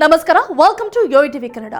ನಮಸ್ಕಾರ welcome to Yo TV Kannada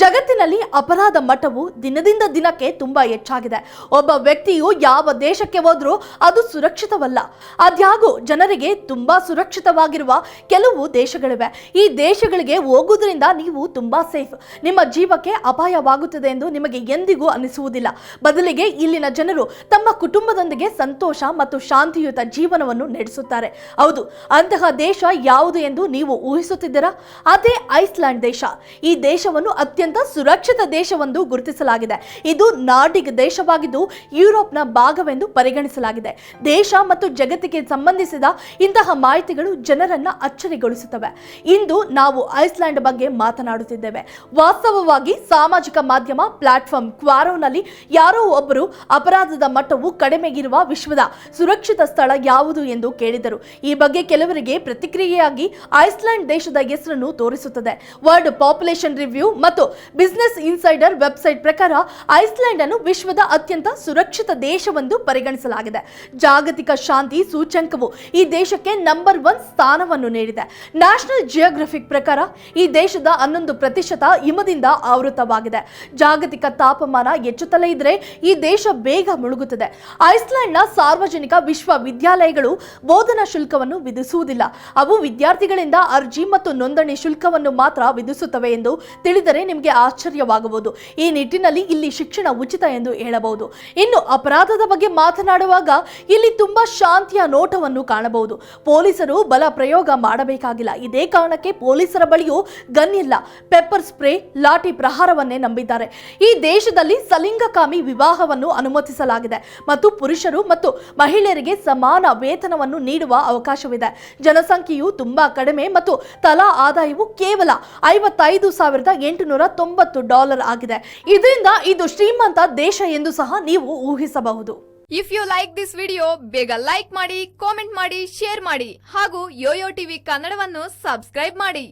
ಜಗತ್ತಿನಲ್ಲಿ ಅಪರಾಧ ಮಟ್ಟವು ದಿನದಿಂದ ದಿನಕ್ಕೆ ತುಂಬಾ ಹೆಚ್ಚಾಗಿದೆ. ಒಬ್ಬ ವ್ಯಕ್ತಿಯು ಯಾವ ದೇಶಕ್ಕೆ ಹೋದ್ರೂ ಅದು ಸುರಕ್ಷಿತವಲ್ಲ. ಅದ್ಯಾಗೂ ಜನರಿಗೆ ತುಂಬಾ ಸುರಕ್ಷಿತವಾಗಿರುವ ಕೆಲವು ದೇಶಗಳಿವೆ. ಈ ದೇಶಗಳಿಗೆ ಹೋಗುವುದರಿಂದ ನೀವು ತುಂಬಾ ಸೇಫ್ ನಿಮ್ಮ ಜೀವಕ್ಕೆ ಅಪಾಯವಾಗುತ್ತದೆ ಎಂದು ನಿಮಗೆ ಎಂದಿಗೂ ಅನಿಸುವುದಿಲ್ಲ. ಬದಲಿಗೆ ಇಲ್ಲಿನ ಜನರು ತಮ್ಮ ಕುಟುಂಬದೊಂದಿಗೆ ಸಂತೋಷ ಮತ್ತು ಶಾಂತಿಯುತ ಜೀವನವನ್ನು ನಡೆಸುತ್ತಾರೆ. ಹೌದು, ಅಂತಹ ದೇಶ ಯಾವುದು ಎಂದು ನೀವು ಊಹಿಸುತ್ತಿದ್ದೀರಾ? ಅದೇ ಐಸ್ಲ್ಯಾಂಡ್ ದೇಶ. ಈ ದೇಶವನ್ನು ಅತ್ಯಂತ ಸುರಕ್ಷಿತ ದೇಶವೆಂದು ಗುರುತಿಸಲಾಗಿದೆ. ಇದು ನಾರ್ಡಿಕ್ ದೇಶವಾಗಿದ್ದು ಯುರೋಪ್ನ ಭಾಗವೆಂದು ಪರಿಗಣಿಸಲಾಗಿದೆ. ದೇಶ ಮತ್ತು ಜಗತ್ತಿಗೆ ಸಂಬಂಧಿಸಿದ ಇಂತಹ ಮಾಹಿತಿಗಳು ಜನರನ್ನ ಅಚ್ಚರಿಗೊಳಿಸುತ್ತವೆ. ಇಂದು ನಾವು ಐಸ್ಲ್ಯಾಂಡ್ ಬಗ್ಗೆ ಮಾತನಾಡುತ್ತಿದ್ದೇವೆ. ವಾಸ್ತವವಾಗಿ ಸಾಮಾಜಿಕ ಮಾಧ್ಯಮ ಪ್ಲಾಟ್ಫಾರ್ಮ್ ಕ್ವಾರೋನಲ್ಲಿ ಯಾರೋ ಒಬ್ಬರು ಅಪರಾಧದ ಮಟ್ಟವು ಕಡಿಮೆಗಿರುವ ವಿಶ್ವದ ಸುರಕ್ಷಿತ ಸ್ಥಳ ಯಾವುದು ಎಂದು ಕೇಳಿದರು. ಈ ಬಗ್ಗೆ ಕೆಲವರಿಗೆ ಪ್ರತಿಕ್ರಿಯೆಯಾಗಿ ಐಸ್ಲ್ಯಾಂಡ್ ದೇಶದ ಹೆಸರನ್ನು ತೋರಿಸುತ್ತದೆ. ವರ್ಲ್ಡ್ ಪಾಪ್ಯುಲೇಷನ್ ರಿವ್ಯೂ ಮತ್ತು ಬಿಸಿನೆಸ್ ಇನ್ಸೈಡರ್ ವೆಬ್ಸೈಟ್ ಪ್ರಕಾರ ಐಸ್ಲ್ಯಾಂಡ್ ಅನ್ನು ವಿಶ್ವದ ಅತ್ಯಂತ ಸುರಕ್ಷಿತ ದೇಶವೆಂದು ಪರಿಗಣಿಸಲಾಗಿದೆ. ಜಾಗತಿಕ ಶಾಂತಿ ಸೂಚ್ಯಂಕವು ಈ ದೇಶಕ್ಕೆ ನಂಬರ್ ಒನ್ ಸ್ಥಾನವನ್ನು ನೀಡಿದೆ. ನ್ಯಾಷನಲ್ ಜಿಯೋಗ್ರಫಿಕ್ ಪ್ರಕಾರ ಈ ದೇಶದ ಹನ್ನೊಂದು ಪ್ರತಿಶತ ಹಿಮದಿಂದ ಆವೃತವಾಗಿದೆ. ಜಾಗತಿಕ ತಾಪಮಾನ ಹೆಚ್ಚುತ್ತಲೇ ಇದ್ರೆ ಈ ದೇಶ ಬೇಗ ಮುಳುಗುತ್ತದೆ. ಐಸ್ಲ್ಯಾಂಡ್ನ ಸಾರ್ವಜನಿಕ ವಿಶ್ವವಿದ್ಯಾಲಯಗಳು ಬೋಧನಾ ಶುಲ್ಕವನ್ನು ವಿಧಿಸುವುದಿಲ್ಲ. ಅವು ವಿದ್ಯಾರ್ಥಿಗಳಿಂದ ಅರ್ಜಿ ಮತ್ತು ನೋಂದಣಿ ಶುಲ್ಕವನ್ನು ಮಾತ್ರ ವಿಧಿಸುತ್ತವೆ ಎಂದು ತಿಳಿದರೆ ನಿಮಗೆ ಆಶ್ಚರ್ಯವಾಗಬಹುದು ಈ ನಿಟ್ಟಿನಲ್ಲಿ ಇಲ್ಲಿ ಶಿಕ್ಷಣ ಉಚಿತ ಎಂದು ಹೇಳಬಹುದು. ಇನ್ನು ಅಪರಾಧದ ಬಗ್ಗೆ ಮಾತನಾಡುವಾಗ ಇಲ್ಲಿ ತುಂಬಾ ಶಾಂತಿಯ ನೋಟವನ್ನು ಕಾಣಬಹುದು. ಪೊಲೀಸರು ಬಲ ಪ್ರಯೋಗ ಮಾಡಬೇಕಾಗಿಲ್ಲ. ಇದೇ ಕಾರಣಕ್ಕೆ ಪೊಲೀಸರ ಬಳಿಯೂ ಗನ್ ಇಲ್ಲ ಪೆಪ್ಪರ್ ಸ್ಪ್ರೇ, ಲಾಠಿ ಪ್ರಹಾರವನ್ನೇ ನಂಬಿದ್ದಾರೆ. ಈ ದೇಶದಲ್ಲಿ ಸಲಿಂಗಕಾಮಿ ವಿವಾಹವನ್ನು ಅನುಮತಿಸಲಾಗಿದೆ ಮತ್ತು ಪುರುಷರು ಮತ್ತು ಮಹಿಳೆಯರಿಗೆ ಸಮಾನ ವೇತನವನ್ನು ನೀಡುವ ಅವಕಾಶವಿದೆ. ಜನಸಂಖ್ಯೆಯು ತುಂಬಾ ಕಡಿಮೆ ಮತ್ತು ತಲಾ ಆದಾಯವು ಕೇವಲ ಐವತ್ತೈದು ಸಾವಿರದ ಎಂಟುನೂರ ತೊಂಬತ್ತು ಡಾಲರ್ ಆಗಿದೆ. ಇದರಿಂದ ಇದು ಶ್ರೀಮಂತ ದೇಶ ಎಂದು ಸಹ ನೀವು ಊಹಿಸಬಹುದು. If you like this video ಬೇಗ ಲೈಕ್ ಮಾಡಿ ಕಾಮೆಂಟ್ ಮಾಡಿ ಶೇರ್ ಮಾಡಿ ಹಾಗೂ ಯೋಯೋ ಟಿವಿ ಕನ್ನಡವನ್ನು ಸಬ್ಸ್ಕ್ರೈಬ್ ಮಾಡಿ.